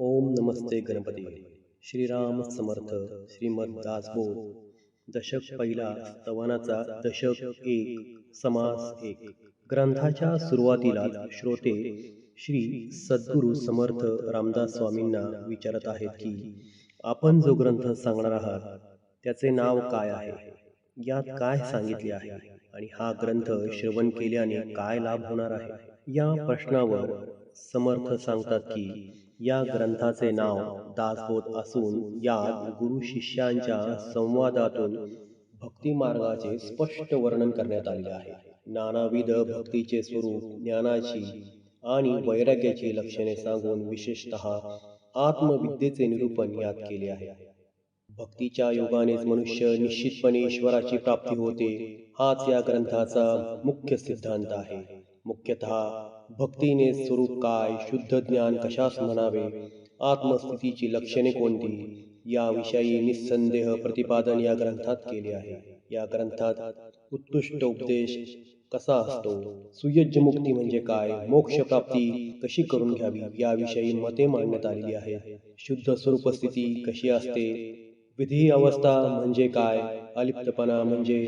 ओम नमस्ते गणपती। श्रीराम समर्थ श्रीमद दासबोध। दशक पहिला स्तवनाचा दशक एक समास एक। ग्रंथाच्या सुरुवातीलाच श्रोते श्री सद्गुरू समर्थ रामदास स्वामींना विचारत आहेत की आपण जो ग्रंथ सांगणार आहात त्याचे नाव काय आहे? यात काय सांगितले आहे? आणि हा ग्रंथ श्रवण केल्याने काय लाभ होणार आहे? या प्रश्नावर समर्थ सांगतात की या ग्रंथाचे नाव दासबोध असून यात गुरु शिष्यांच्या संवादातून भक्तिमार्गाचे स्पष्ट वर्णन करण्यात आले आहे. नानाविध भक्तीचे स्वरूप ज्ञानाची आणि वैराग्याची लक्षणे सांगून विशेषतः आत्मविद्येचे निरूपण यात केले आहे. भक्तीच्या योगानेच मनुष्य निश्चितपणे ईश्वराची प्राप्ती होते हाच या ग्रंथाचा मुख्य सिद्धांत आहे. मुख्यतः भक्तीने स्वरूप काय शुद्ध ज्ञान कशास म्हणावे आत्मस्थितीची लक्षणे कोणती याविषयी निस्संदेह प्रतिपादन या ग्रंथात केले आहे. या ग्रंथात उत्कृष्ट उपदेश कसा असतो सुयोज्य मुक्ती म्हणजे काय मोक्ष प्राप्ती कशी करून घ्यावी याविषयी मते मांडण्यात आलेली आहे शुद्ध स्वरूप स्थिती कशी असते विधी अवस्था म्हणजे काय अलिप्तपणा म्हणजे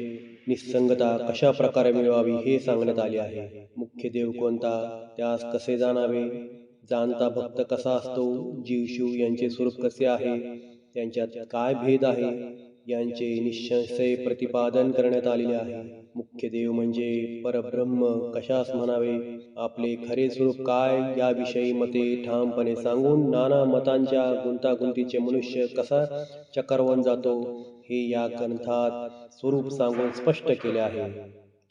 निसंगता कशा प्रकारे मिळवावी हे सांगण्यात आले आहे. मुख्य देव कोणता? त्यास कसे जाणावे? जाणता भक्त कसा असतो? जीव शिव यांचे स्वरूप कसे आहे? त्यांच्यात काय भेद आहे? यांचे निश्चय प्रतिपादन करण्यात आलेले आहे. मुख्य देव म्हणजे परब्रह्म कशास म्हणावे? आपले खरे स्वरूप काय? याविषयी मते ठामपणे सांगून नाना मतांच्या गुंतागुंतीचे मनुष्य कसा चक्रवून जातो? हे या ग्रंथात स्वरूप सांगून स्पष्ट केले आहे.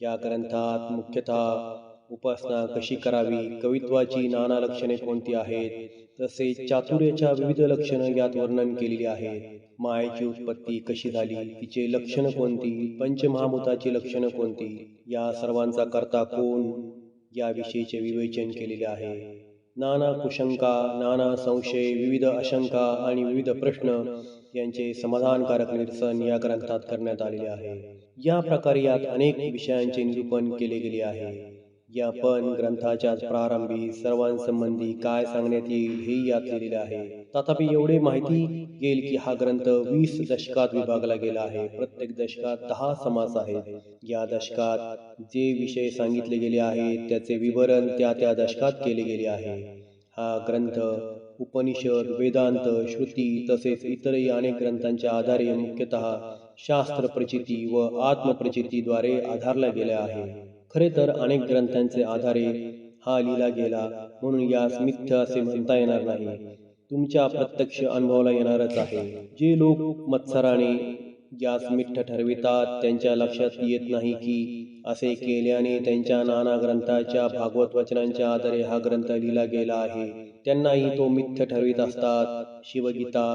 या ग्रंथात मुख्यतः उपासना कशी करावी कवित्वाची नाना लक्षणे कोणती आहेत तसेच चातुर्याच्या विविध लक्षणं यात वर्णन केलेली आहेत मायेची उत्पत्ती कशी झाली तिचे लक्षण कोणती पंचमहाभूताची लक्षणं कोणती या सर्वांचा कर्ता कोण याविषयीचे विवेचन केलेले आहे. नाना कुशंका नाना संशय विविध आशंका आणि विविध प्रश्न यांचे समाधानकारक निरसन या ग्रंथात करण्यात आलेले आहे. या प्रकारे यात अनेक विषयांचे निरूपण केले गेले आहे. या पण ग्रंथाच्या प्रारंभी सर्वांसंबंधी काय सांगण्यात येईल हे यात लिहिलेले आहे. तथापि एवढे माहिती येईल की हा ग्रंथ वीस दशकात विभागला गेला आहे. प्रत्येक दशकात दहा समास आहेत. या दशकात जे विषय सांगितले गेले आहेत त्याचे विवरण त्या त्या दशकात केले गेले आहे. हा ग्रंथ उपनिषद वेदांत श्रुती तसेच इतरही अनेक ग्रंथांच्या आधारे मुख्यतः शास्त्र प्रचिती व आत्मप्रचितीद्वारे आधारला गेला आहे. खरे तर अनेक ग्रंथांचे आधारे हा लिहिला गेला म्हणून यास मिथ्य असे म्हणता येणार नाही. तुमच्या प्रत्यक्ष अनुभवाला येणारच आहे. जे लोक मत्सराने यास मिठ्ठ ठरवितात त्यांच्या लक्षात येत नाही की असे केल्याने त्यांच्या नाना ग्रंथाच्या भागवत वचनांच्या आधारे हा ग्रंथ लिहिला गेला आहे. त्यांनाही तो मिथ्य ठरवित असतात. शिवगीता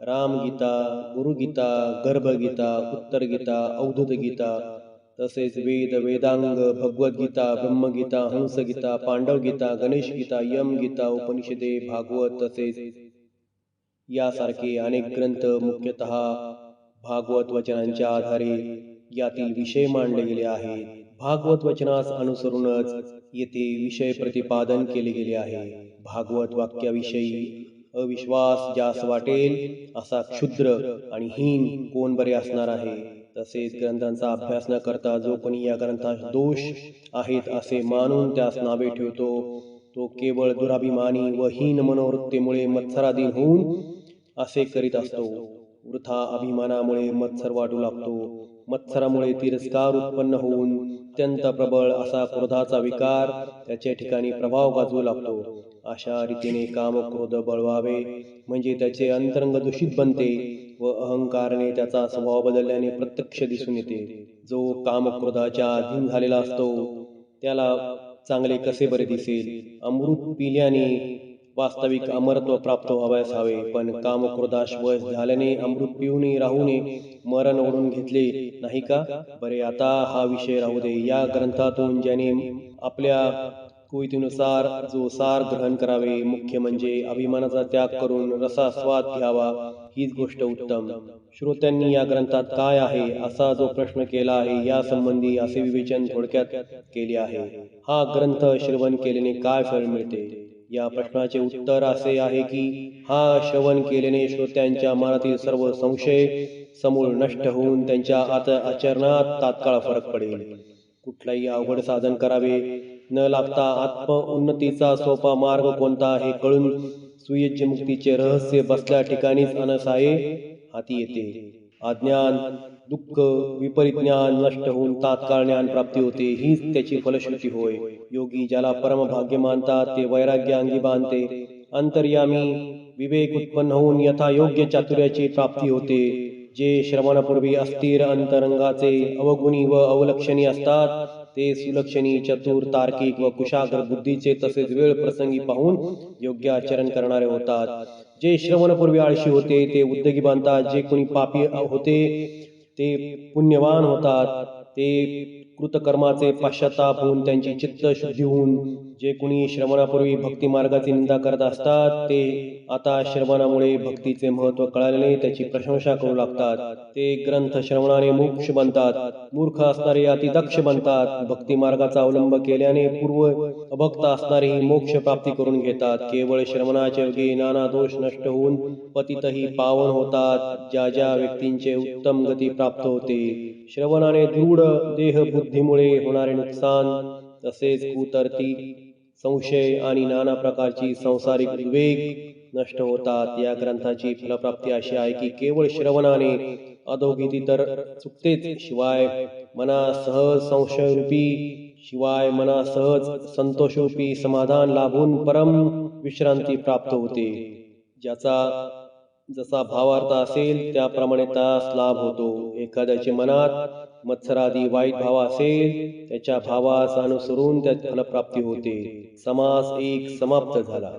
रामगीता गुरुगीता गर्भगीता उत्तर गीता गीता तसेच वेद वेदांग भगवद्गीता ब्रह्मगीता हंसगीता पांडवगीता गणेश गीता यम गीता उपनिषदे भागवत तसेच यासारखे अनेक ग्रंथ मुख्यतः भागवत वचनांच्या आधारे यातील विषय मांडले गेले आहेत. भागवत वचनास अनुसरूनच येथे विषय प्रतिपादन केले गेले आहे. भागवत वाक्याविषयी अविश्वास ज्यास वाटेल असा क्षुद्र आणि हीन कोण बरे असणार आहे? तसेच ग्रंथांचा अभ्यास न करता जो कोणी या ग्रंथात दोष आहेत असे मानून त्यास नावे ठेवतो तो केवळ दुराभिमानी व हीन मनोवृत्तीमुळे मत्सराधीन होऊन असे करीत असतो. वृथा अभिमानामुळे मत्सर वाटू लागतो. मत्सरामुळे तिरस्कार उत्पन्न होऊन अत्यंत प्रबळ असा क्रोधाचा विकार त्याच्या ठिकाणी प्रभाव गाजवू लागतो अशा रीतीने काम क्रोध बळवावे म्हणजे त्याचे अंतरंग दूषित बनते व अहंकारने त्याचा स्वभाव बदलल्याने प्रत्यक्ष दिसून येते. जो काम क्रोधाच्या अधीन झालेला असतो त्याला चांगले कसे बरे दिसेल? अमृत पिल्याने वास्तविक अमरत्व प्राप्त व्हावयास हवे. पण काम क्रोधाश वश झाल्याने अमृत पिऊने राहूने मरण ओढून घेतले नाही का? बरे आता हा विषय राहू दे. या ग्रंथातून ज्याने आपल्या कुवितीनुसार जो सार ग्रहण करावे मुख्य म्हणजे अभिमानाचा त्याग करून रसास्वाद घ्यावा हीच गोष्ट उत्तम. श्रोत्यांनी या ग्रंथात काय आहे असा जो प्रश्न केला आहे या संबंधी असे विवेचन थोडक्यात केले आहे. हा ग्रंथ श्रवण केल्याने काय फळ मिळते? या प्रश्नाचे उत्तर असे आहे की हा श्रवण केल्याने श्रोत्यांच्या मनातील सर्व संशय समूळ नष्ट होऊन त्यांच्या आत आचरणात तात्काळ फरक पडेल. कुठलाही अवघड साधन करावे न लागता आत्म उन्नतीचा सोपा मार्ग कोणता हे कळून सुयज्य मुक्तीचे रहस्य बसल्या ठिकाणीच अनसाये हाती येते. अज्ञान दुःख विपरीत ज्ञान नष्ट होऊन तात्काळ ज्ञान प्राप्ती होते हीच त्याची फलश्रुती होय. योगी ज्याला परमभाग्य मानतात ते वैराग्य अंगी बांधते. अंतर्यामी विवेक उत्पन्न होऊन यथा योग्य चातुर्याची प्राप्ती होते. जे श्रवणापूर्वी अस्थिर अंतरंगाचे अवगुणी व अवलक्षणी असतात ते सुलक्षणी चतुर तार्किक व कुशाग्र बुद्धीचे तसेच वेळ प्रसंगी पाहून योग्य आचरण करणारे होतात. जे श्रवणपूर्वी आळशी होते ते उद्योगी बांधतात. जे कोणी पापी होते ते पुण्यवान होतात ते कृतकर्माचे पाश्चाताप होऊन त्यांची चित्त शुद्धी होऊन जे कुणी श्रवणापूर्वी भक्ती मार्गाची निंदा करत असतात ते आता श्रवणामुळे भक्तीचे महत्त्व कळाल्याने त्याची प्रशंसा करू लागतात. ते ग्रंथ श्रवणाने मोक्ष बनतात मूर्ख असणारे अतिदक्ष बनतात भक्ती मार्गाचा अवलंब केल्याने पूर्व अभक्त असणारे मोक्ष प्राप्ती करून घेतात. केवळ श्रवणाच्या योगे नाना दोष नष्ट होऊन पतितही पावन होतात. ज्या ज्या व्यक्तींचे उत्तम गती प्राप्त होते श्रवणाने दृढ देह बुद्धीमुळे होणारे नुकसान तसेच कुतर्ती संशय आणि नाना प्रकारची संसारिक विवेक नष्ट होतात. या ग्रंथाची फलप्राप्ती अशी आहे की केवळ श्रवणाने अधोगती तर चुकतेच. शिवाय मना सहज संशयरूपी शिवाय मना सहज संतोषरूपी समाधान लाभून परम विश्रांती प्राप्त होते. ज्याचा जसा भावार्थ असेल त्याप्रमाणे त्यास लाभ होतो. एखाद्याच्या मनात मत्सरादी वाईट भाव असेल त्याच्या भावास अनुसरून त्यात फलप्राप्ती होते. समास एक समाप्त झाला.